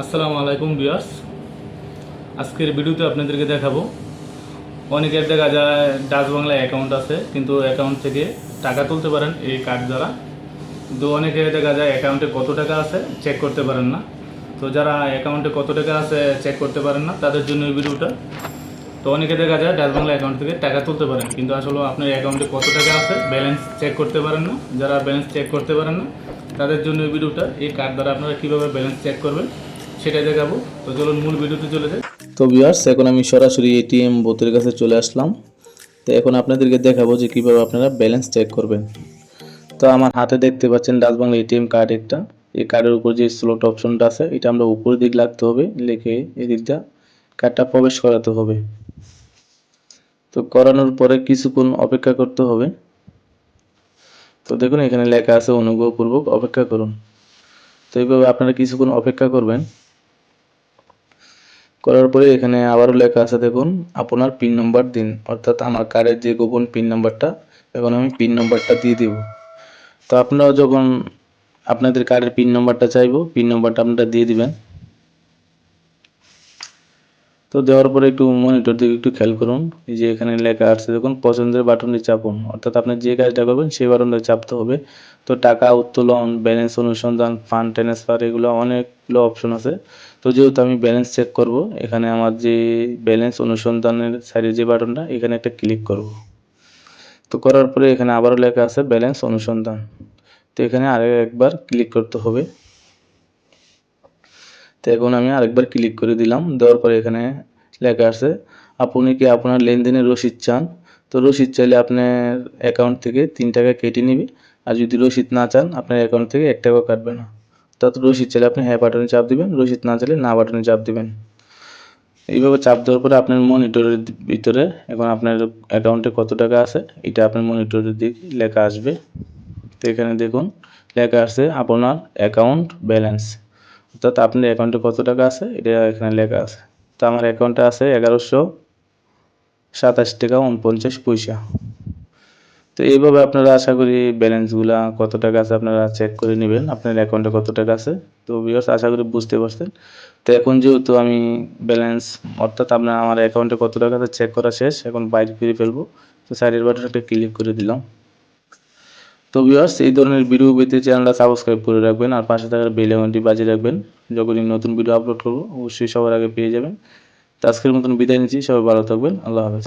আসসালামু আলাইকুম বিয়ার্স আজকের ভিডিওতে আপনাদেরকে দেখাবো অনেকের দেখা যায় ডাচ বাংলা অ্যাকাউন্ট আছে, কিন্তু অ্যাকাউন্ট থেকে টাকা তুলতে পারেন এই কার্ড দ্বারা। কিন্তু অনেকের দেখা যায় অ্যাকাউন্টে কত টাকা আছে চেক করতে পারেন না। তো যারা অ্যাকাউন্টে কত টাকা আছে চেক করতে পারেন না, তাদের জন্য এই ভিডিওটা। তো অনেকে দেখা যায় ডাচ বাংলা অ্যাকাউন্ট থেকে টাকা তুলতে পারেন, কিন্তু আসলে আপনার অ্যাকাউন্টে কত টাকা আছে ব্যালেন্স চেক করতে পারেন না। যারা ব্যালেন্স চেক করতে পারেন না, তাদের জন্য এই ভিডিওটা, এই কার্ড দ্বারা আপনারা কীভাবে ব্যালেন্স চেক করবেন সেটাই দেখাবো। তো চলুন মূল ভিডিওতে চলে যাই। তো ভিউয়ার্স এখন আমি সরাসরি এটিএম বুথের কাছে চলে আসলাম। তো এখন আপনাদেরকে দেখাবো যে কীভাবে আপনারা ব্যালেন্স চেক করবেন। তো আমার হাতে দেখতে পাচ্ছেন ডাচ বাংলা এটিএম কার্ড একটা। এই কার্ডের উপর যে স্লট অপশনটা আছে, এটা আমরা উপরের দিক লাগতে হবে, লিখে এদিকটা কার্ডটা প্রবেশ করাতে হবে। তো করানোর পরে কিছুক্ষণ অপেক্ষা করতে হবে। তো দেখুন, এখানে লেখা আছে অনুগ্রহপূর্বক অপেক্ষা করুন। তো এইভাবে আপনারা কিছুক্ষণ অপেক্ষা করবেন। করার পরে এখানে আবারও লেখা আছে, দেখুন, আপনার পিন নম্বর দিন। অর্থাৎ আমার কার্ডের যে গোপন পিন নম্বরটা এখন আমি পিন নম্বরটা দিয়ে দেব। তো আপনারা যখন আপনাদের কার্ডের পিন নম্বরটা চাইব পিন নম্বরটা আপনারা দিয়ে দিবেন। তো দেওয়ার পরে একটু মনিটর দিকে একটু খেয়াল করুন। এই যে এখানে লেখা আছে, দেখুন, পছন্দের বাটনে চাপুন। অর্থাৎ আপনি যে কাজটা করবেন, সেই বাটনটা চাপতে হবে। তো টাকা উত্তোলন ব্যালেন্স অনুসন্ধান ফান্ড ট্রান্সফার এগুলো অনেকগুলো অপশন আছে। তো যেহেতু আমি ব্যালেন্স চেক করব, এখানে আমার যে ব্যালেন্স অনুসন্ধানের সাইডে যে বাটনটা এখানে একটা ক্লিক করব। তো করার পরে এখানে আবারও লেখা আছে ব্যালেন্স অনুসন্ধান। তো এখানে আরও একবার ক্লিক করতে হবে। তো এখন আমি আরেকবার ক্লিক করে দিলাম, দেওয়ার পরে এখানে লেখা আছে, আপনি কি আপনার লেনদেনের রসিদ চান? তো রসিদ চাইলে আপনার অ্যাকাউন্ট থেকে তিন টাকা কেটে নেবে, আর যদি রসিদ না চান, আপনার অ্যাকাউন্ট থেকে এক টাকাও কাটবে না। তত রসিদ চাইলে আপনি হ্যাঁ বাটনে চাপ দিবেন, রসিদ না চাইলে না বাটনে চাপ দিবেন। এইভাবে চাপ দেওয়ার পরে আপনার মনিটরের ভিতরে এখন আপনার অ্যাকাউন্টে কত টাকা আছে, এটা আপনার মনিটরের দিক লেখা আসবে। তো এখানে দেখুন, লেখা আছে, আপনার অ্যাকাউন্ট ব্যালেন্স অর্থাৎ আপনার অ্যাকাউন্টে কত টাকা আছে? এটা এখানে লেখা আছে। তো আমার অ্যাকাউন্টে আছে এগারোশো সাতাশ টাকা উনপঞ্চাশ পয়সা। তো এইভাবে আপনারা আশা করি ব্যালেন্সগুলা কত টাকা আছে আপনারা চেক করে নেবেন। আপনার অ্যাকাউন্টে কত টাকা আছে? তো ভিউয়ার্স আশা করি বুঝতে পারছেন। তো এখন যেহেতু আমি ব্যালেন্স অর্থাৎ আপনার আমার অ্যাকাউন্টে কত টাকা আছে চেক করা শেষ, এখন বাইরে ফিরে ফেলব। তো সাইডের বাটনটা ক্লিক করে দিলাম। তো ভিউয়ার্স এই ধরনের ভিডিও পেতে চ্যানেলটা সাবস্ক্রাইব করে রাখবেন আর পাশে থাকার বেল আইকনটি বাজিয়ে রাখবেন। যখনই নতুন ভিডিও আপলোড করব, অবশ্যই সবার আগে পেয়ে যাবেন। তো আজকের মতন বিদায় নিচ্ছি, সবাই ভালো থাকবেন, আল্লাহ হাফেজ।